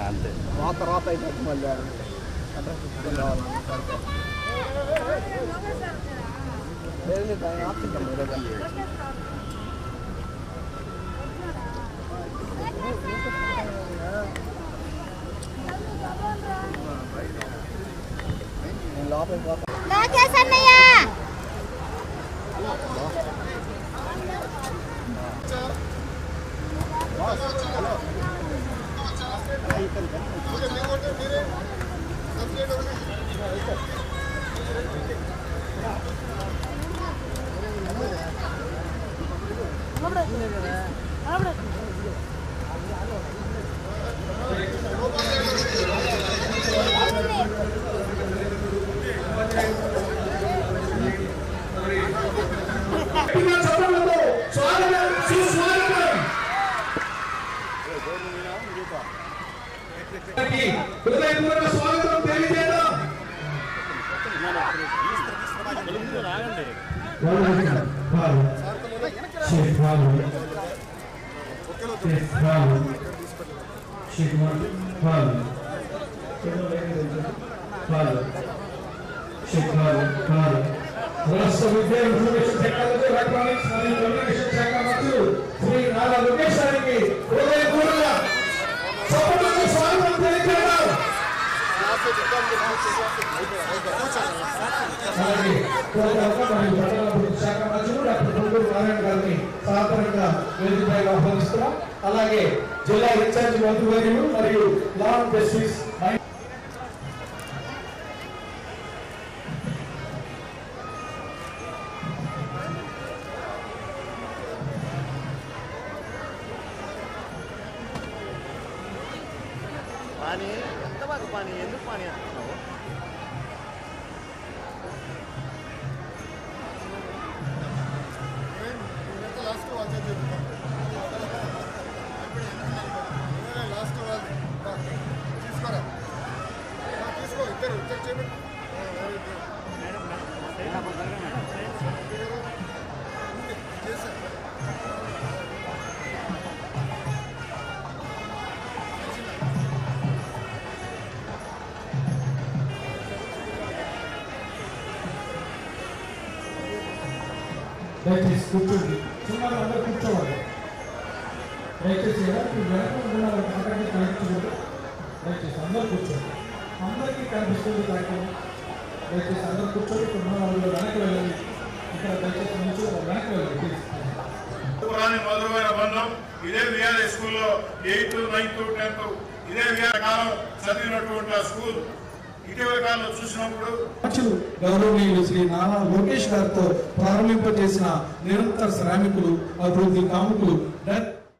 అంతే రాత రాత అయిపోతుంది మళ్ళీ అడ్రస్ లోకేష్ అన్నయ్య హృదయపూర్వక స్వాగతం తెలియజేద్దాం. రాష్ట్ర విద్యా ఇన్ఫర్మేషన్ టెక్నాలజీ ఎలక్ట్రానిక్స్ మరియు కమ్యూనికేషన్ శాఖ మంత్రులు శ్రీ నారా లోకేష్ గారికి సభకు స్వాగతం తెలియజేద్దాం అలాగే కోరక మరియు పట్టణాభివృద్ధి శాఖ మంత్రులు డాక్టర్ పొంగూరు నారాయణ గారిని సాధారణంగా వేదికపై ఆహ్వానిస్తున్నాం అలాగే జిల్లా ఇన్ఛార్జి మంత్రివర్యులు మరియు లా జస్టిస్ పానీ ఎంత బాగా పానీ? ఎందుకు పానీ అంటున్నావు? దయచేసి కూర్చోండి. సుమారు అందరూ కూర్చోవాలి. దయచేసి ఎవరికి వెనక ఉన్న దయచేసి అందరూ కూర్చోండి. అందరికీ కనిపిస్తుంది కార్యక్రమం దయచేసి అందరూ కూర్చొని వాళ్ళు వెనక్కి వెళ్ళండి. ఇక్కడ దయచేసి నుంచి వెనక్కి వెళ్ళండి పురాణి మధురమైన బంధం. ఇదే విఆర్ఏ స్కూల్లో ఎయిత్ నైన్త్ టెన్త్. ఇదే విఆర్ కాలం చదివినటువంటి ఆ స్కూల్. ఇటీవల కాలంలో చూసినప్పుడు అధ్యక్షులు గౌరవనీయులు శ్రీ నారా లోకేష్ గారితో ప్రారంభింపజేసిన నిరంతర శ్రామికులు అభివృద్ధి కాముకులు